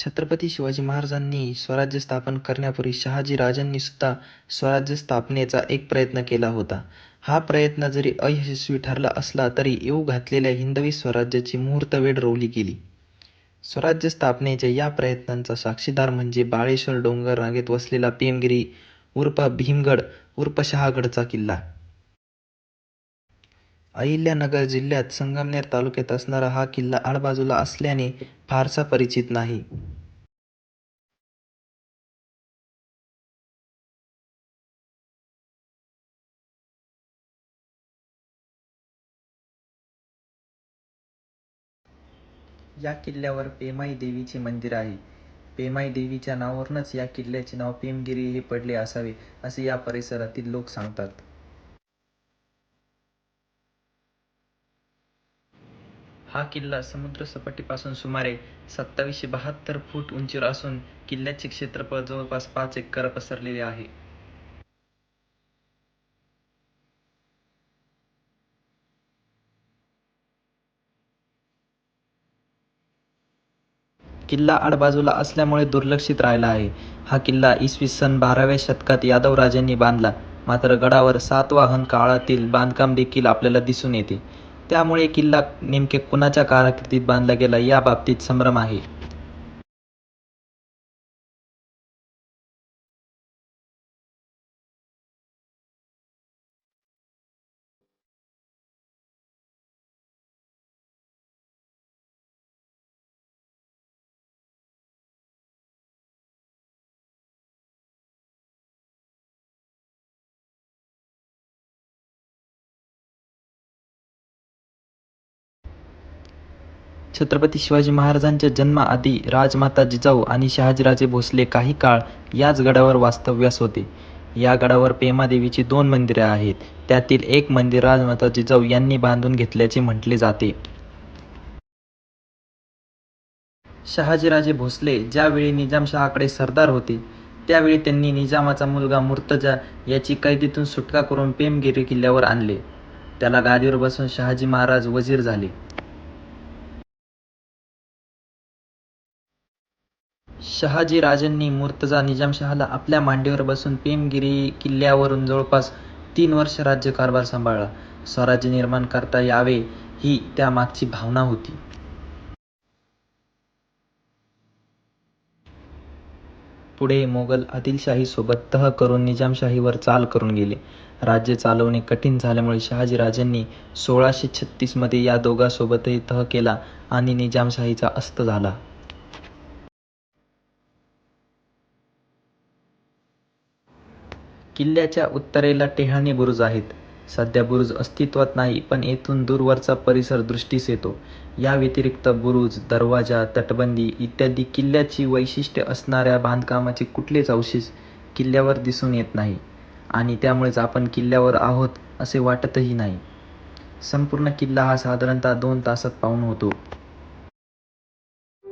छत्रपती शिवाजी महाराजांनी स्वराज्य स्थापन करण्यापूर्वी शहाजी राजांनी सुद्धा स्वराज्य स्थापनेचा एक प्रयत्न केला होता. हा प्रयत्न जरी अयशस्वी ठरला असला तरी येऊ घातलेल्या हिंदवी स्वराज्याची मुहूर्तवेळ रोवली गेली. स्वराज्य स्थापनेच्या या प्रयत्नांचा साक्षीदार म्हणजे बाळेश्वर डोंगर रांगेत वसलेला पेमगिरी उर्फ भीमगड उर्फ शहागडचा किल्ला. अहिल्यानगर जिल्ह्यात संगमनेर तालुक्यात असणारा हा किल्ला आडबाजूला असल्याने फारसा परिचित नाही. या किल्ल्यावर पेमाई देवीचे मंदिर आहे. पेमाई देवीच्या नावावरूनच या किल्ल्याचे नाव पेमगिरी हे पडले असावे असे या परिसरातील लोक सांगतात. हा किल्ला समुद्रसपाटीपासून सुमारे सत्तावीसशे बहात्तर फूट उंचीवर असून किल्ल्याचे क्षेत्रफळ जवळपास पाच एकर पसरलेले आहे. किल्ला आडबाजूला असल्यामुळे दुर्लक्षित राहिला आहे. हा किल्ला इसवी सन बाराव्या शतकात यादव राजांनी बांधला. मात्र गडावर सातवाहन काळातील बांधकाम देखील आपल्याला दिसून येते. त्यामुळे किल्ला नेमके कुणाच्या कारकिर्दीत बांधला गेला याबाबतीत संभ्रम आहे. छत्रपती शिवाजी महाराजांच्या जन्माआधी राजमाता जिजाऊ आणि शहाजीराजे भोसले काही काळ याच गडावर वास्तव्यास होते. या गडावर पेमादेवीची दोन मंदिरे आहेत. त्यातील एक मंदिर राजमाता जिजाऊ यांनी बांधून घेतल्याचे म्हटले जाते. शहाजीराजे भोसले ज्यावेळी निजामशहाकडे सरदार होते त्यावेळी त्यांनी निजामाचा मुलगा मुर्तजा याची कैदीतून सुटका करून पेमगिरी किल्ल्यावर आणले. त्याला गादीवर बसून शहाजी महाराज वजीर झाले. शहाजी राजांनी मुर्तजा निजामशहाला आपल्या मांडीवर बसून पेमगिरी किल्ल्यावरून जवळपास तीन वर्ष राज्यकारभार सांभाळला. स्वराज्य निर्माण करता यावे ही त्यामागची भावना होती. पुढे मोगल आदिलशाहीसोबत तह करून निजामशाहीवर चाल करून गेले. राज्य चालवणे कठीण झाल्यामुळे शहाजी राजांनी सोळाशे छत्तीसमध्ये या दोघांसोबतही तह केला आणि निजामशाहीचा अस्त झाला. किल्ल्याच्या उत्तरेला टेहळणी बुरुज आहेत. सध्या बुरुज अस्तित्वात नाही पण येथून दूरवरचा परिसर दृष्टीस येतो. या व्यतिरिक्त बुरुज, दरवाजा, तटबंदी इत्यादी किल्ल्याची वैशिष्ट्य असणाऱ्या बांधकामाचे कुठलेच अवशेष किल्ल्यावर दिसून येत नाही आणि त्यामुळेच आपण किल्ल्यावर आहोत असे वाटतही नाही. संपूर्ण किल्ला हा साधारणतः दोन तासात पाहून होतो.